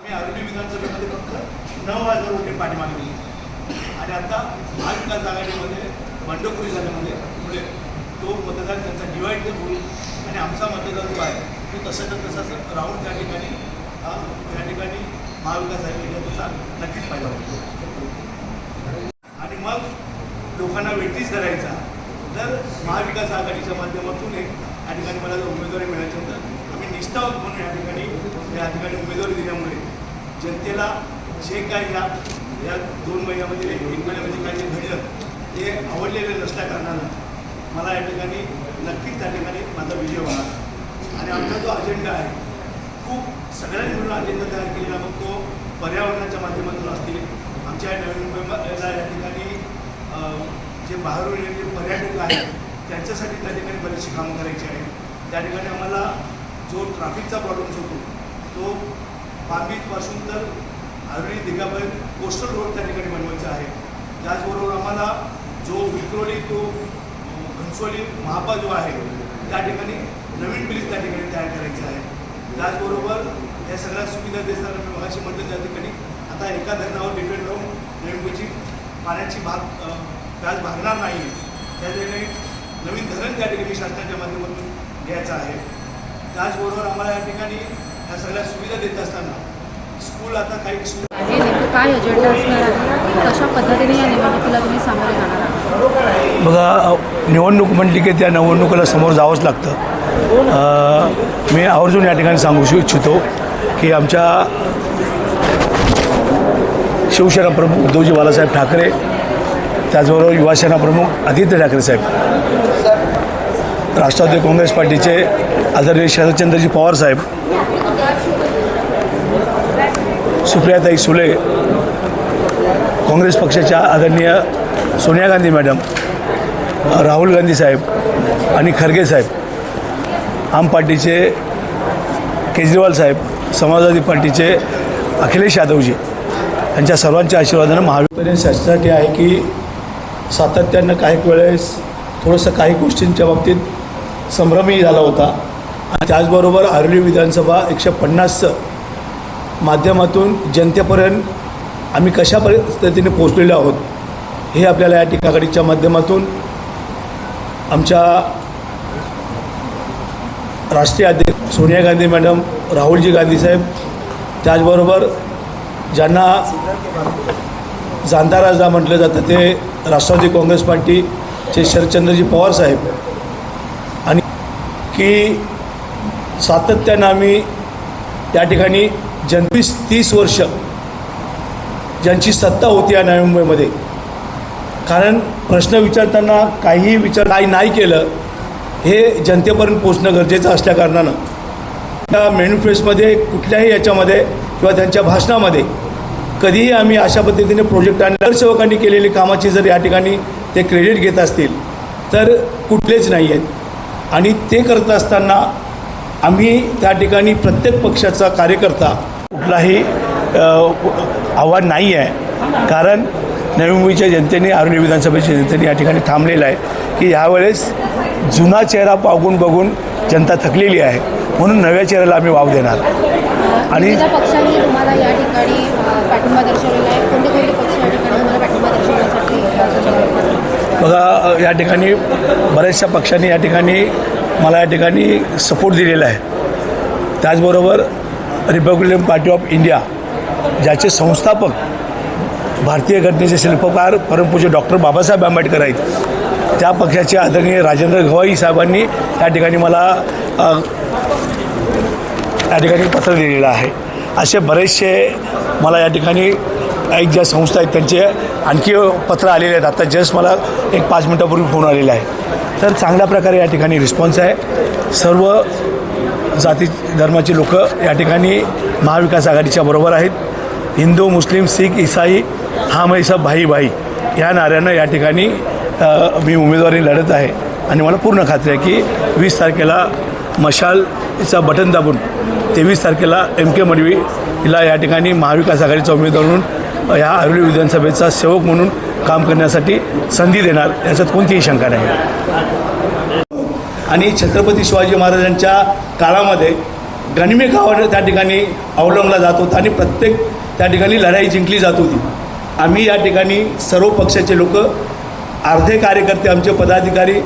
आम्ही आरोग्य विधानसभेमध्ये फक्त. नऊ हजार कोटी पाठीमागे आणि आता महाविकास आघाडीमध्ये बंडखोरी झाल्यामध्ये मुळे तो मतदार त्यांचा डिवाईड होईल. आणि आमचा मतदार जो आहे तो तसाचा तसाच राहून त्या ठिकाणी त्या ठिकाणी महाविकास आघाडीला त्याचा नक्कीच फायदा होतो आणि मग लोकांना वेटीच धरायचा. जर महाविकास आघाडीच्या माध्यमातून एक या ठिकाणी मला जर उमेदवारी मिळायची तर आम्ही निष्ठावत म्हणून या ठिकाणी त्या ठिकाणी उमेदवारी दिल्यामुळे जनतेला जे काय या या दोन महिन्यामध्ये एक महिन्यामध्ये काय जे घडलं ते आवडलेलं नसल्या कारणानं मला या ठिकाणी नक्कीच त्या ठिकाणी माझा विजय होणार. आणि आमचा जो अजेंडा आहे खूप सगळ्यांनी मिळून अजेंडा तयार केलेला मग तो पर्यावरणाच्या माध्यमातून असतील आमच्या या नवीन मुंबईला या ठिकाणी जे बाहेरून येणारे पर्यटक आहेत त्यांच्यासाठी त्या ठिकाणी बरीचशी कामं करायची आहेत. त्या ठिकाणी आम्हाला जो ट्रॅफिकचा प्रॉब्लेम्स होतो तो पाचपासून तर आरवी दिघापर्यंत कोस्टल रोड त्या ठिकाणी बनवायचा आहे. त्याचबरोबर आम्हाला जो विक्रोली तो घनसोली महापा जो आहे त्या ठिकाणी नवीन ब्रिज त्या ठिकाणी तयार करायचा आहे. त्याचबरोबर या सगळ्या सुविधा देताना मी मगाशी म्हटलं त्या ठिकाणी आता एका धरणावर डिपेंड राहून नवीन पाण्याची भाग व्याज भागणार नाही. त्या ठिकाणी नवीन धरण त्या ठिकाणी शासनाच्या माध्यमातून घ्यायचं आहे. त्याचबरोबर आम्हाला या ठिकाणी या सगळ्या सुविधा देत असताना स्कूल आता काही स्कूल आहे नेमकं काय अजेंडा असणार आहे? कशा पद्धतीने या निवडणुकीला तुम्ही सामोरे जाणार आहात? बघा निवडणूक म्हटली की त्या निवडणुकीला समोर जावंच लागतं. अ, मी आवर्जून या ठिकाणी सांगू श- इच्छितो की आमच्या शिवसेना प्रमुख उद्धवजी बाळासाहेब ठाकरे त्याचबरोबर युवासेना प्रमुख आदित्य ठाकरे साहेब. राष्ट्रवादी काँग्रेस पार्टीचे आदरणीय शरदचंद्रजी पवार साहेब सुप्रियाताई सुले काँग्रेस पक्षाच्या आदरणीय सोनिया गांधी मॅडम राहुल गांधी साहेब आणि खरगे साहेब आम पार्टीचे केजरीवाल साहेब समाजवादी पार्टीचे अखिलेश यादवजी यांच्या सर्वांच्या आशीर्वादानं महावितरण शासनासाठी आहे की सातत्यानं काही वेळेस थोडंसं काही गोष्टींच्या बाबतीत संभ्रमी झाला होता. आणि त्याचबरोबर आर्ली विधानसभा एकशे पन्नासचं माध्यमातून जनतेपर्यंत आम्ही कशा पद्धतीने पोचलेलो आहोत हे आपल्याला या टीकाकडीच्या माध्यमातून आमच्या राष्ट्रीय अध्यक्ष सोनिया गांधी मॅडम राहुलजी गांधी साहेब त्याचबरोबर ज्यांना जाणता राजा म्हटलं जातं ते राष्ट्रवादी काँग्रेस पार्टीचे शरदचंद्रजी पवार साहेब की सातत्यानं आम्ही त्या ठिकाणी जनतीस तीस वर्ष ज्यांची सत्ता होती या नवी मुंबईमध्ये कारण प्रश्न विचारताना काहीही विचार काही नाही केलं हे जनतेपर्यंत पोचणं गरजेचं असल्याकारणानं त्या मॅन्युफेस्टमध्ये कुठल्याही याच्यामध्ये किंवा त्यांच्या भाषणामध्ये कधीही आम्ही अशा पद्धतीने प्रोजेक्ट आणि नगरसेवकांनी केलेली कामाची जर या ठिकाणी ते क्रेडिट घेत असतील तर कुठलेच नाही आहेत. आणि ते करत असताना आम्ही त्या ठिकाणी प्रत्येक पक्षाचा कार्यकर्ता कुठलाही आव्हान नाही आहे. कारण नवी मुंबईच्या जनतेने आरोग्य विधानसभेच्या जनतेने या ठिकाणी थांबलेलं आहे की यावेळेस जुना चेहरा पाहून बघून जनता थकलेली आहे. म्हणून नव्या चेहऱ्याला आम्ही वाव देणार. आणि बघा या ठिकाणी बऱ्याचशा पक्षांनी या ठिकाणी मला या ठिकाणी सपोर्ट दिलेला आहे. त्याचबरोबर रिपब्लिकन पार्टी ऑफ इंडिया ज्याचे संस्थापक भारतीय घटनेचे शिल्पकार परमपूज्य डॉक्टर बाबासाहेब आंबेडकर आहेत. त्या पक्षाचे आदरणीय राजेंद्र गवाई साहेबांनी या ठिकाणी मला या ठिकाणी पत्र दिलेलं आहे. असे बरेचसे मला या ठिकाणी एक ज्या संस्था आहेत त्यांचे आणखी पत्र आलेले आहेत. आता जस्ट मला एक पाच मिनटापूर्वी फोन आलेला आहे. तर चांगल्या प्रकारे या ठिकाणी रिस्पॉन्स आहे. सर्व जाती धर्माची लोक या ठिकाणी महाविकास आघाडीच्या बरोबर आहेत. हिंदू मुस्लिम शीख इसाई हा मै सब भाई भाई या नाऱ्यानं या ठिकाणी मी उमेदवारी लढत आहे. आणि मला पूर्ण खात्री आहे की वीस तारखेला मशालचा बटन दाबून तेवीस तारखेला एम के मडवी हिला या ठिकाणी महाविकास आघाडीचा उमेदवार म्हणून या आरोली विधानसभेचा सेवक म्हणून काम करण्यासाठी संधी देणार याच्यात कोणतीही शंका नाही. आणि छत्रपती शिवाजी महाराजांच्या काळामध्ये गणिमेकावर त्या ठिकाणी अवलंबला जात होता आणि प्रत्येक त्या ठिकाणी लढाई जिंकली जात होती. आम्ही या ठिकाणी सर्व पक्षाचे लोक अर्धे कार्यकर्ते आमचे पदाधिकारी